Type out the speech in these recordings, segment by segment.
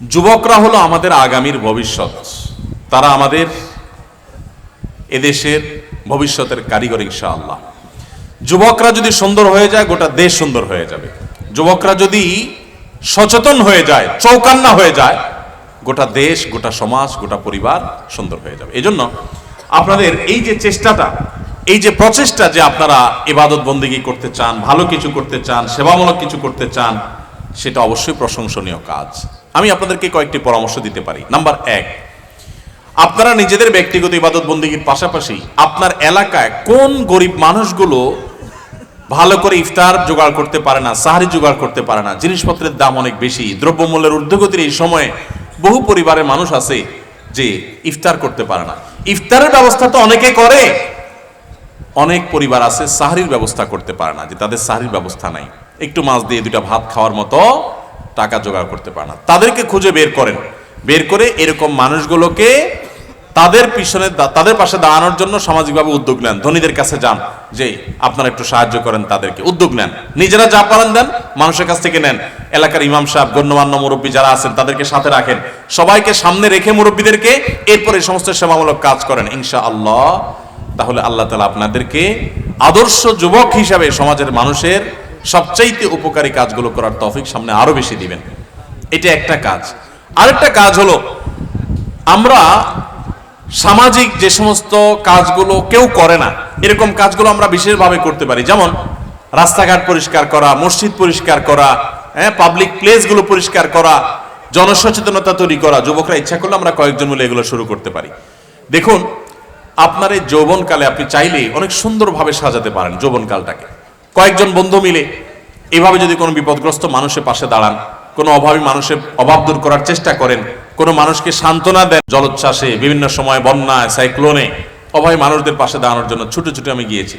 যুবকরা হলো আমাদের আগামীর ভবিষ্যৎ। তারা আমাদের এদেশের ভবিষ্যতের কারিগর ইনশাআল্লাহ। যুবকরা যদি সুন্দর হয়ে যায়, গোটা দেশ সুন্দর হয়ে যাবে। যুবকরা যদি সচেতন হয়ে যায়, চৌকান্না হয়ে যায়, গোটা দেশ, গোটা সমাজ, গোটা পরিবার সুন্দর হয়ে যাবে। এই জন্য আপনাদের এই যে চেষ্টাটা, এই যে প্রচেষ্টা যে আপনারা ইবাদত বন্দিগি করতে চান, ভালো কিছু করতে চান, সেবামূলক কিছু করতে চান, সেটা অবশ্যই প্রশংসনীয় কাজ। আমি আপনাদেরকে কয়েকটি পরামর্শ দিতে পারি। নাম্বার এক, আপনারা নিজেদের ব্যক্তিগত ইবাদত বন্দীগীর পাশাপাশি আপনার এলাকায় কোন গরিব মানুষগুলো ভালো করে ইফতার জোগাড় করতে পারে না, সাহারি জোগাড় করতে পারে না, জিনিসপত্রের দাম অনেক বেশি, দ্রব্যমূল্যের ঊর্ধ্বগতির এই সময়ে বহু পরিবারের মানুষ আছে যে ইফতার করতে পারে না। ইফতারের ব্যবস্থা তো অনেকে করে। অনেক পরিবার আছে সাহারির ব্যবস্থা করতে পারে না, যে তাদের সাহারির ব্যবস্থা নাই। একটু মাছ দিয়ে দুটা ভাত খাওয়ার মতো টাকা জোগাড় করতে পারে না। তাদেরকে খুঁজে বের করেন। বের করে এরকম মানুষগুলোকে তাদের পিছনে তাদের পাশে দাঁড়ানোর জন্য সামাজিকভাবে উদ্যোগ নেন। ধনীদের কাছে যান যে, আপনারা একটু সাহায্য করেন তাদেরকে। উদ্যোগ নেন। নিজেরা যা পারেন দেন, মানুষের কাছ থেকে নেন। এলাকার ইমাম সাহেব, গণ্যমান্য মুরব্বী যারা আছেন, তাদেরকে সাথে রাখেন। সবাইকে সামনে রেখে মুরব্বীদেরকে এরপর এই সমস্ত সেবামূলক কাজ করেন। ইনশা আল্লাহ তাহলে আল্লাহ তালা আপনাদেরকে আদর্শ যুবক হিসাবে সমাজের মানুষের সবচাইতে উপকারী কাজগুলো করার তৌফিক সামনে আরও বেশি দিবেন। এটা একটা কাজ। আরেকটা কাজ হলো, আমরা সামাজিক যে সমস্ত কাজগুলো কেউ করে না, এরকম কাজগুলো আমরা বিশেষভাবে করতে পারি। যেমন, রাস্তাঘাট পরিষ্কার করা, মসজিদ পরিষ্কার করা হ্যাঁ পাবলিক প্লেসগুলো পরিষ্কার করা, জনসচেতনতা তৈরি করা, যুবকরা ইচ্ছা করলে আমরা কয়েকজন মিলে এগুলো শুরু করতে পারি। দেখুন, আপনার এই যৌবনকালে আপনি চাইলেই অনেক সুন্দরভাবে সাজাতে পারেন যৌবনকালটাকে। কয়েকজন বন্ধু মিলে এভাবে যদি কোনো বিপদগ্রস্ত মানুষের পাশে দাঁড়ান, কোনো অভাবী মানুষের অভাব দূর করার চেষ্টা করেন, কোনো মানুষকে সান্ত্বনা দেন, জলোচ্ছ্বাসে, বিভিন্ন সময় বন্যায়, সাইক্লোনে অভাবী মানুষদের পাশে দাঁড়ানোর জন্য ছুটে ছুটে আমি গিয়েছি।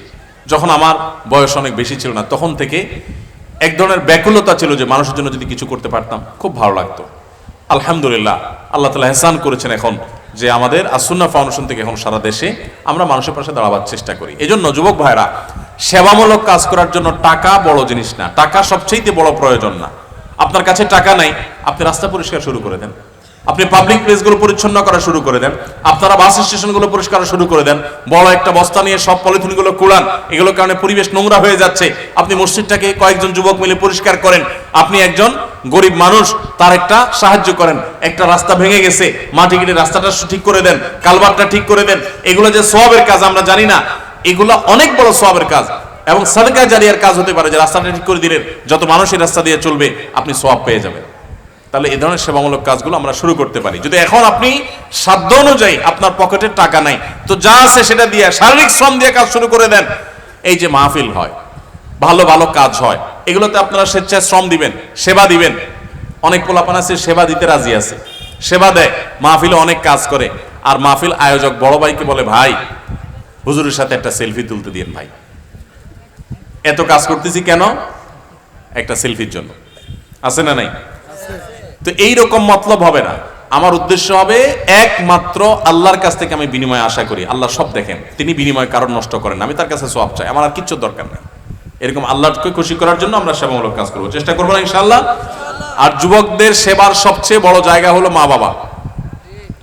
যখন আমার বয়স অনেক বেশি ছিল না, তখন থেকে এক ধরনের ব্যাকুলতা ছিল যে মানুষের জন্য যদি কিছু করতে পারতাম, খুব ভালো লাগতো। আলহামদুলিল্লাহ, আল্লাহ তালা হেসান করেছেন এখন যে আমাদের আসুন্না ফাউন্ডেশন থেকে এখন সারা দেশে আমরা মানুষের পাশে দাঁড়াবার চেষ্টা করি। এই জন্য যুবক ভাইরা সেবামূলক কাজ করার জন্য টাকা বড় জিনিস না। টাকা সবচেয়ে বড় প্রয়োজন না। আপনার কাছে টাকা নাই, আপনি রাস্তা পরিষ্কার শুরু করে দেন। আপনি পাবলিক প্লেসগুলো পরিচ্ছন্ন করা শুরু করে দেন। আপনারা বাস স্টেশনগুলো পরিষ্কার শুরু করে দেন। বড় একটা বস্তা নিয়ে সব পলিথিনগুলো কুড়ান। এগুলোর কারণে পরিবেশ নোংরা হয়ে যাচ্ছে। আপনি মসজিদটাকে কয়েকজন যুবক মিলে পরিষ্কার করেন। আপনি একজন গরিব মানুষ, তার একটা সাহায্য করেন। একটা রাস্তা ভেঙে গেছে, মাটি কেটে রাস্তাটা ঠিক করে দেন কালবারটা ঠিক করে দেন। এগুলো যে সবের কাজ, আমরা জানি না। এগুলো অনেক বড় সবের কাজ এবং সাদকা জারিয়ার কাজ হতে পারে যে রাস্তাটা ঠিক করে দিলেন যত মানুষ এই রাস্তা দিয়ে চলবে, আপনি সব পেয়ে যাবেন। তাহলে এই ধরনের সেবামূলক কাজগুলো আমরা শুরু করতে পারি। যদি এখন আপনি সাধ্য অনুযায়ী আপনার পকেটে টাকা নাই, তো যা আছে সেটা দিয়ে শারীরিক শ্রম দিয়ে কাজ শুরু করে দেন। এই যে মাহফিল হয়, ভালো ভালো কাজ হয়, এগুলোতে আপনারা স্বেচ্ছায় শ্রম দিবেন, সেবা দিবেন। অনেক পোলাপান আছে, সেবা দিতে রাজি আছে। সেবা দেয়, মাহফিলে অনেক কাজ করে। আর মাহফিল আয়োজক বড় ভাইকে বলে, ভাই হুজুরের সাথে একটা সেলফি তুলতে দিন ভাই। এত কাজ করতেছি কেন? একটা সেলফির জন্য। আছে না নাই? তো এই রকম মতলব হবে না। আমার উদ্দেশ্য হবে একমাত্র আল্লাহর কাছ থেকে আমি বিনিময় আশা করি। আল্লাহ সব দেখেন। তিনি বিনিময় কারণ নষ্ট করেন। আমি তার কাছে সব চাই। আমার আর কিচ্ছু দরকার নেই। এরকম আল্লাহকে খুশি করার জন্য আমরা সেবামূলক কাজ করব। চেষ্টা করব না ইনশাল্লাহ আর যুবকদের সেবার সবচেয়ে বড় জায়গা হলো মা বাবা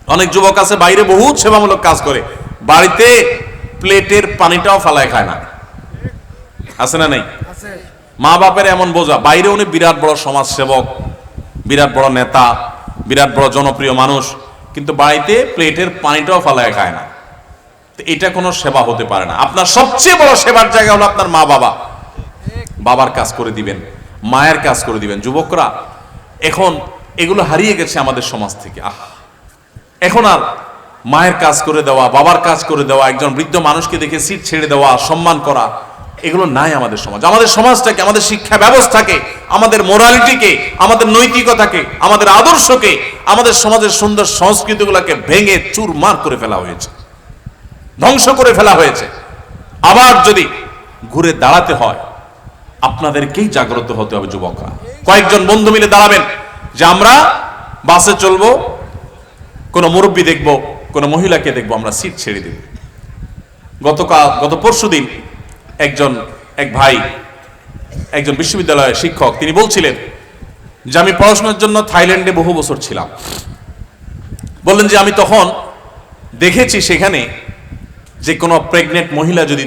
অনেক যুবক আছে, বাইরে বহুত সেবামূলক কাজ করে। বাড়িতে প্লেটের পানিটাও ফালায় খায় না। আছে না নাই? মা বাপের এমন বোঝা। বাইরে উনি বিরাট বড় সমাজ সেবক বিরাট বড় নেতা বিরাট বড় জনপ্রিয় মানুষ কিন্তু বাড়িতে প্লেটের পানিটাও ফালায় খায় না। তো এটা কোনো সেবা হতে পারে না। আপনার সবচেয়ে বড় সেবার জায়গা হলো আপনার মা বাবা। বাবার কাজ করে দিবেন মায়ের কাজ করে দিবেন। যুবকরা এখন এগুলো হারিয়ে গেছে আমাদের সমাজ থেকে। আহ! এখন আর মায়ের কাজ করে দেওয়া, বাবার কাজ করে দেওয়া, একজন বৃদ্ধ মানুষকে দেখে সিট ছেড়ে দেওয়া, সম্মান করা, এগুলো নাই আমাদের সমাজ। আমাদের সমাজটাকে, আমাদের শিক্ষা ব্যবস্থাকে, আমাদের মোরালিটিকে আমাদের নৈতিকতাকে, আমাদের আদর্শকে, আমাদের সমাজের সুন্দর সংস্কৃতিগুলোকে ভেঙে চুরমার করে ফেলা হয়েছে। ধ্বংস করে ফেলা হয়েছে। আবার যদি ঘুরে দাঁড়াতে হয়, আপনাদেরকেই জাগ্রত হতে হবে যুবকরা। কয়েকজন বন্ধু মিলে দাঁড়াবেন যে, আমরা বাসে চলবো, কোনো মুরব্বী দেখব কোনো মহিলাকে দেখব, আমরা সিট ছেড়ে দেব। গতকাল, গত পরশু দিন একজন, এক ভাই, একজন বিশ্ববিদ্যালয়ের শিক্ষক, তিনি বলছিলেন যে, আমি পড়াশোনার জন্য থাইল্যান্ডে বহু বছর ছিলাম। বললেন যে, আমি তখন দেখেছি সেখানে যে, কোনো প্রেগনেন্ট মহিলা যদি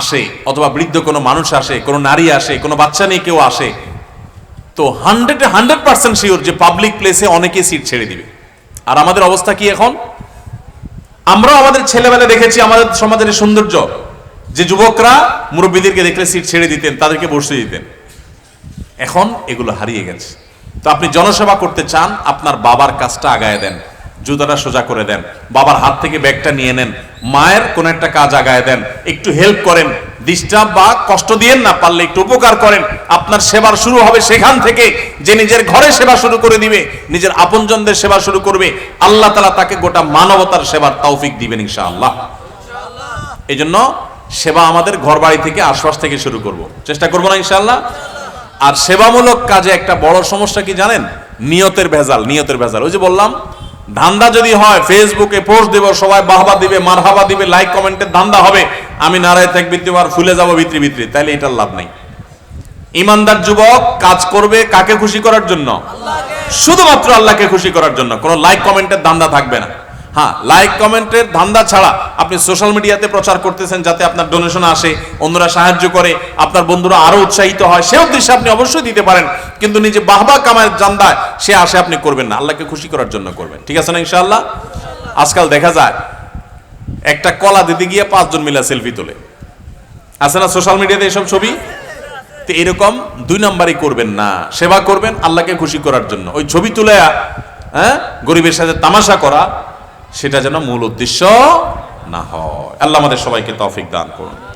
আসে, অথবা বৃদ্ধ কোনো মানুষ আসে, কোনো নারী আসে, কোনো বাচ্চা নিয়ে কেউ আসে, তো হান্ড্রেডে হান্ড্রেড পার্সেন্ট শিওর যে পাবলিক প্লেসে অনেকে সিট ছেড়ে দিবে। আর আমাদের অবস্থা কি এখন? আমরাও আমাদের ছেলেবেলা দেখেছি আমাদের সমাজের সৌন্দর্য, যে যুবকরা মুরব্বীদেরকে দেখলে সিট ছেড়ে দিতেন, তাদেরকে বসতে দিতেন। এখন এগুলো হারিয়ে গেছে। তো আপনি জনসেবা করতে চান, আপনার বাবার কাজটা আগায় দেন। জুতাটা সোজা করে দেন। বাবার হাত থেকে ব্যাগটা নিয়ে নেন। মায়ের কোন একটা কাজ আগায় দেন। একটু হেল্প করেন। ডিস্টার্ব বা কষ্ট দিয়েন না, পারলে একটু উপকার করেন। আপনার সেবার শুরু হবে সেখান থেকে। যে নিজের ঘরে সেবা শুরু করে দিবে, নিজের আপনজনদের সেবা শুরু করবে, আল্লাহ তালা তাকে গোটা মানবতার সেবার তৌফিক দিবেন ইনশাআল্লাহ। এই জন্য সেবা আমাদের ঘর বাড়ি থেকে আশপাশ থেকে শুরু করব। চেষ্টা করব না ইনশাআল্লাহ? আর সেবামূলক কাজে একটা বড় সমস্যা কি জানেন? নিয়তের ভেজাল নিয়তের ভেজাল। ওই যে বললাম ধান্দা যদি হয় ফেসবুকে পোস্ট দেব সবাই বাহবা দিবে মারহাবা দিবে লাইক কমেন্টের ধান্দা হবে। আমি নারায় থাকবি তোমার ফুলে যাব ভিতরি ভিতরি তাহলে এটার লাভ নাই। ইমানদার যুবক কাজ করবে কাকে খুশি করার জন্য? শুধুমাত্র আল্লাহকে খুশি করার জন্য কোনো লাইক কমেন্টের ধান্দা থাকবে না। হ্যাঁ লাইক কমেন্টের ধান্দা ছাড়া আপনি সোশ্যাল মিডিয়াতে প্রচার করতেছেন যাতে আপনার ডোনেশন আসে, অন্যরা সাহায্য করে, আপনার বন্ধুরা আরও উৎসাহিত হয়, সে উদ্দেশ্যে আপনি অবশ্যই দিতে পারেন। কিন্তু নিজে বাহবা কামায় জান্দায় সে আশে আপনি করবেন না, আল্লাহকে খুশি করার জন্য করবেন। ঠিক আছে না ইনশাআল্লাহ? আজকাল দেখা যায়, একটা কলা দিতে গিয়ে পাঁচজন মিলা সেলফি তোলে। আছে না সোশ্যাল মিডিয়াতে এসব ছবি? তো এরকম দুই নাম্বারই করবেন না, সেবা করবেন আল্লাহকে খুশি করার জন্য। ওই ছবি তুলে হ্যাঁ গরিবের সাথে তামাশা করা সেটা যেন মূল উদ্দেশ্য না হয়। আল্লাহ আমাদের সবাইকে তৌফিক দান করুন।